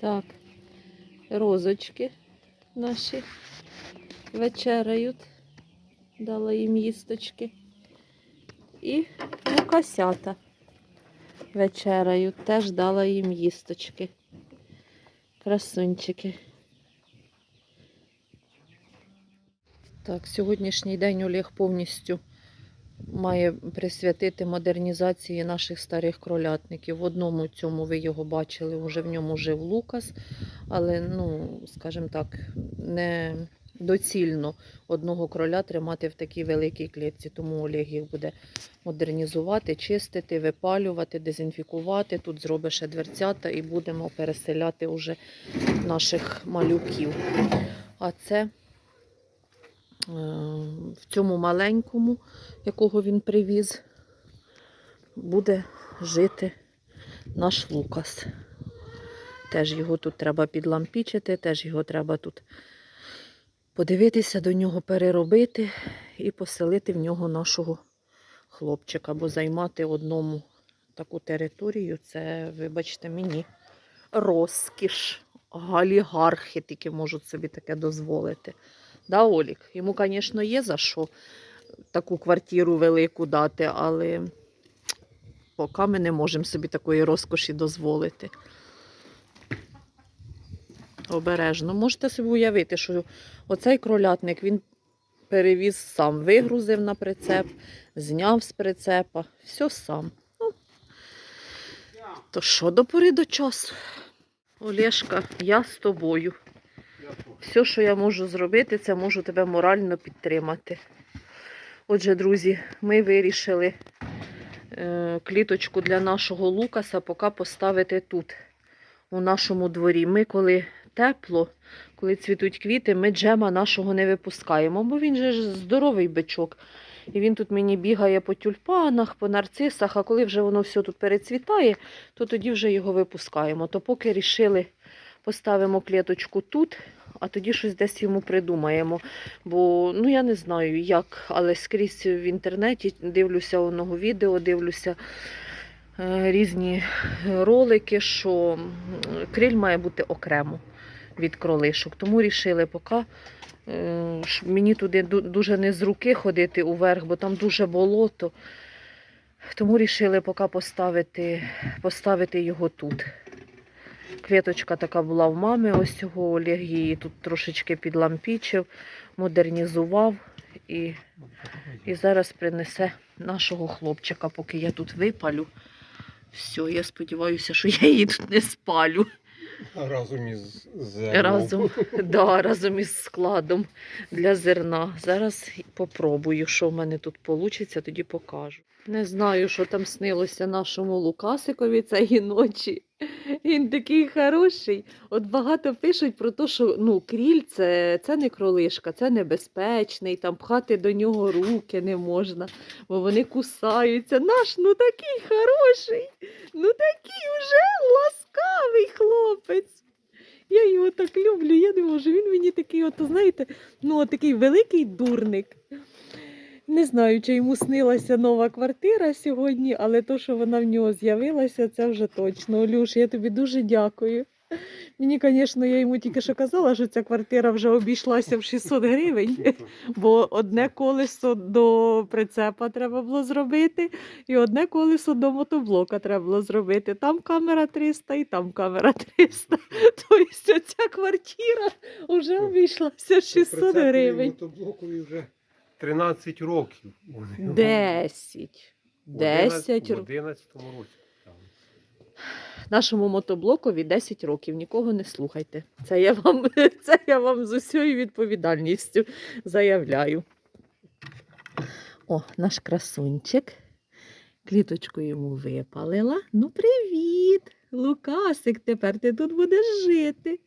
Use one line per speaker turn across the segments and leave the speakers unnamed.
Так, розочки наші вечеряють. Дала їм їсточки. І лукасята вечеряють. Теж дала їм їсточки. Красунчики. Так, сьогоднішній день Олег повністю має присвятити модернізації наших старих кролятників. В одному цьому ви його бачили, вже в ньому жив Лукас, але, ну, скажімо так, не доцільно одного кроля тримати в такій великій клітці. Тому Олег їх буде модернізувати, чистити, випалювати, дезінфікувати. Тут зробить ще дверцята і будемо переселяти уже наших малюків. А це в цьому маленькому, якого він привіз, буде жити наш Лукас. Теж його тут треба підлампічити, теж його треба тут подивитися до нього, переробити і поселити в нього нашого хлопчика, бо займати одному таку територію, це, вибачте мені, розкіш. Галігархи тільки можуть собі таке дозволити. Да, Олік? Йому, звісно, є за що таку квартиру велику дати, але поки ми не можемо собі такої розкоші дозволити. Обережно. Можете собі уявити, що оцей кролятник він перевіз сам, вигрузив на прицеп, зняв з прицепа, все сам. Ну, то що до пори до часу? Олешка, я з тобою. Все, що я можу зробити, це можу тебе морально підтримати. Отже, друзі, ми вирішили е, кліточку для нашого Лукаса поки поставити тут, у нашому дворі. Ми, коли тепло, коли цвітуть квіти, ми джема нашого не випускаємо, бо він же здоровий бичок. І він тут мені бігає по тюльпанах, по нарцисах, а коли вже воно все тут перецвітає, то тоді вже його випускаємо. То поки рішили, поставимо клеточку тут, а тоді щось десь йому придумаємо. Бо ну я не знаю як, але скрізь в інтернеті дивлюся оного відео, дивлюся е, різні ролики, що криль має бути окремо від кролишок. Тому рішили поки. е, Мені туди дуже не з руки ходити уверх, бо там дуже болото. Тому рішили поки поставити, поставити його тут. Клеточка така була в мами, ось цього Олег її тут трошечки підлампічив, модернізував і, і зараз принесе нашого хлопчика, поки я тут випалю. Все, я сподіваюся, що я її тут не спалю.
Разом із зерном.
Разом, да, разом із складом для зерна. Зараз попробую, що в мене тут вийде, тоді покажу. Не знаю, що там снилося нашому Лукасикові цієї ночі. Він такий хороший. От багато пишуть про те, що ну, кріль це, це не кролишка, це небезпечний, там пхати до нього руки не можна, бо вони кусаються. Наш ну такий хороший, ну такий вже ласкавий хлопець. Я його так люблю, я не можу. Він мені такий, от, знаєте, ну, такий великий дурник. Не знаю, чи йому снилася нова квартира сьогодні, але то, що вона в нього з'явилася, це вже точно. Олюш, я тобі дуже дякую. Мені, звісно, я йому тільки що казала, що ця квартира вже обійшлася в 600 гривень, бо одне колесо до прицепа треба було зробити, і одне колесо до мотоблока треба було зробити. Там камера 300 і там камера 300. Тобто ця квартира вже обійшлася в 600 гривень.
Мотоблокові вже 13 років. Вони.
10.
В
10
В 11 році.
Нашому мотоблокові 10 років. Нікого не слухайте. Це я вам, це я вам з усією відповідальністю заявляю. О, наш красунчик. Кліточку йому випалила. Ну, привіт! Лукасик, тепер ти тут будеш жити.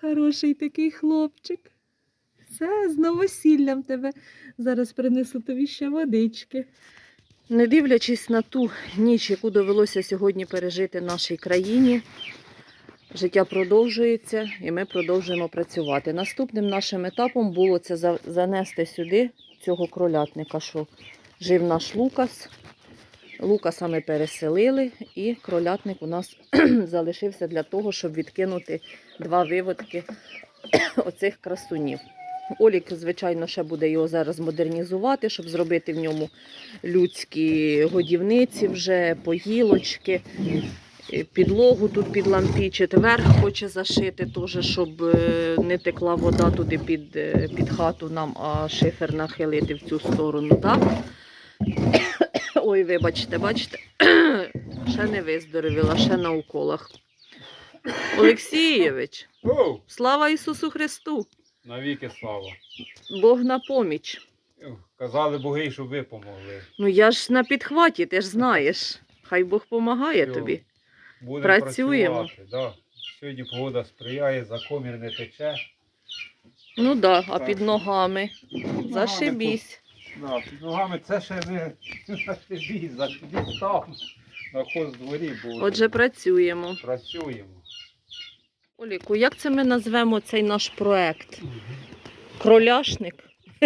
Хороший такий хлопчик. Все, з новосіллям тебе. Зараз принесу тобі ще водички. Не дивлячись на ту ніч, яку довелося сьогодні пережити нашій країні, життя продовжується і ми продовжуємо працювати. Наступним нашим етапом було це занести сюди цього кролятника, що жив наш Лукас. Лукаса ми переселили, і кролятник у нас залишився для того, щоб відкинути два виводки оцих красунів. Олік, звичайно, ще буде його зараз модернізувати, щоб зробити в ньому людські годівниці, вже поїлочки. Підлогу тут підлампічити, верх хоче зашити, теж, щоб е, не текла вода туди під, е, під хату нам, а шифер нахилити в цю сторону. Так? Ой, вибачте, бачите, ще не виздоровіла, ще на уколах. Олексійович, слава Ісусу Христу!
Навіки слава.
Бог на поміч.
Казали боги, щоб ви помогли.
Ну я ж на підхваті, ти ж знаєш. Хай Бог помагає
Що?
тобі.
Будемо
Працюємо.
працювати, Да. Сьогодні погода сприяє, за комір не тече.
Ну да, а під ногами. Зашибісь.
Да, під ногами це ще не зашибісь, зашибісь там. На хоз дворі буде.
Отже, працюємо.
Працюємо.
Оліку, як це ми назвемо цей наш проект? Кроляшник.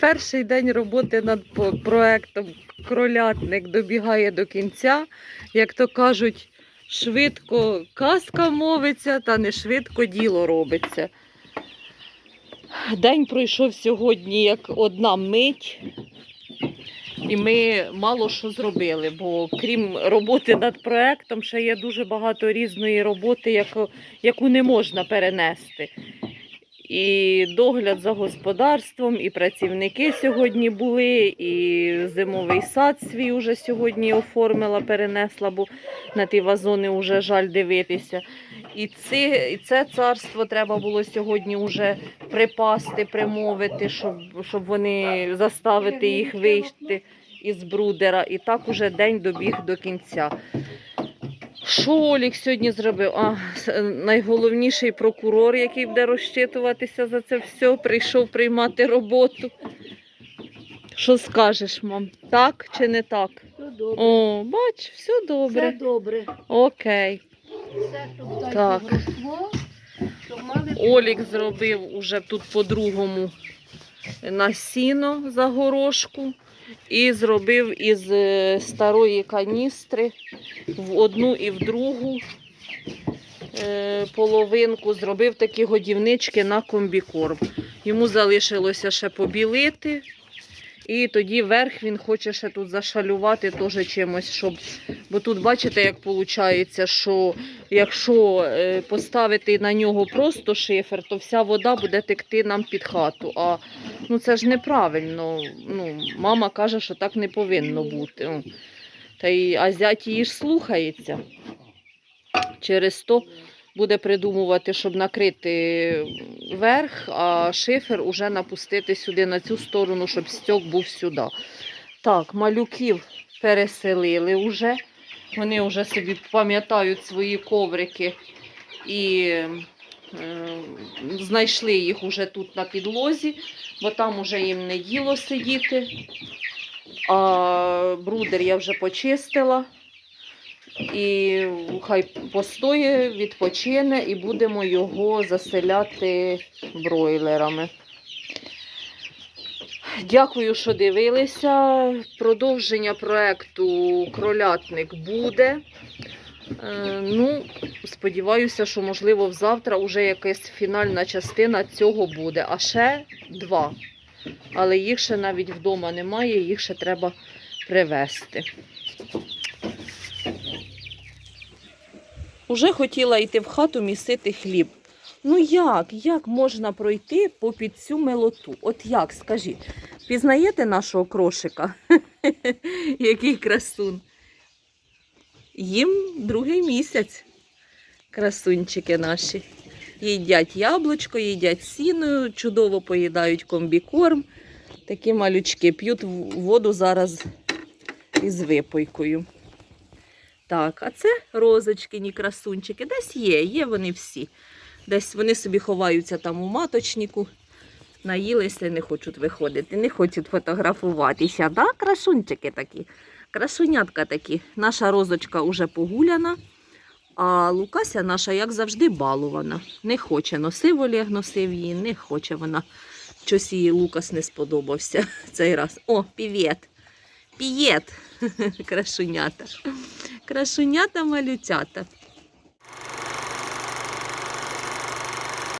Перший день роботи над проектом Кролятник добігає до кінця. Як то кажуть, швидко казка мовиться, та не швидко діло робиться. День пройшов сьогодні як одна мить. І ми мало що зробили, бо крім роботи над проектом, ще є дуже багато різної роботи, яку, яку не можна перенести. І догляд за господарством, і працівники сьогодні були, і зимовий сад свій уже сьогодні оформила, перенесла, бо на ті вазони вже жаль дивитися. І це, і це царство треба було сьогодні вже припасти, примовити, щоб, щоб вони заставити їх вийти із брудера. І так уже день добіг до кінця. Що Олік сьогодні зробив? А, найголовніший прокурор, який буде розчитуватися за це все, прийшов приймати роботу. Що скажеш, мам? Так чи не так?
Все добре.
О, бач, все добре.
Все
добре.
добре.
Окей.
Все,
Олік зробив уже тут по-другому насіно за горошку і зробив із е, старої каністри в одну і в другу е, половинку, зробив такі годівнички на комбікорм. Йому залишилося ще побілити. І тоді верх він хоче ще тут зашалювати теж чимось, щоб. Бо тут бачите, як виходить, що якщо е, поставити на нього просто шифер, то вся вода буде текти нам під хату. А ну це ж неправильно. Ну, мама каже, що так не повинно бути. Та й а зять її ж слухається. Через то буде придумувати, щоб накрити верх, а шифер уже напустити сюди на цю сторону, щоб стьок був сюди. Так, малюків переселили вже. Вони вже собі пам'ятають свої коврики і е, знайшли їх уже тут на підлозі, бо там уже їм не діло сидіти. А брудер я вже почистила. І хай постоє, відпочине, і будемо його заселяти бройлерами. Дякую, що дивилися. Продовження проекту Кролятник буде. Е, ну, сподіваюся, що можливо завтра вже якась фінальна частина цього буде. А ще два. Але їх ще навіть вдома немає, їх ще треба привезти. Уже хотіла йти в хату місити хліб. Ну як? Як можна пройти попід цю милоту? От як, скажіть, пізнаєте нашого крошика? Який красун? Їм другий місяць. Красунчики наші. Їдять яблучко, їдять сіно, чудово поїдають комбікорм. Такі малючки п'ють воду зараз із випойкою. Так, а це розочкині красунчики. Десь є, є вони всі. Десь вони собі ховаються там у маточнику, наїлися, не хочуть виходити, не хочуть фотографуватися. Да? Красунчики такі, красунятка такі. Наша розочка уже погуляна, а Лукася наша, як завжди, балована. Не хоче. Носив Олег, носив її, не хоче вона. Щось їй Лукас не сподобався цей раз. О, привіт! Пієт. Крашенята. Крашенята малютята.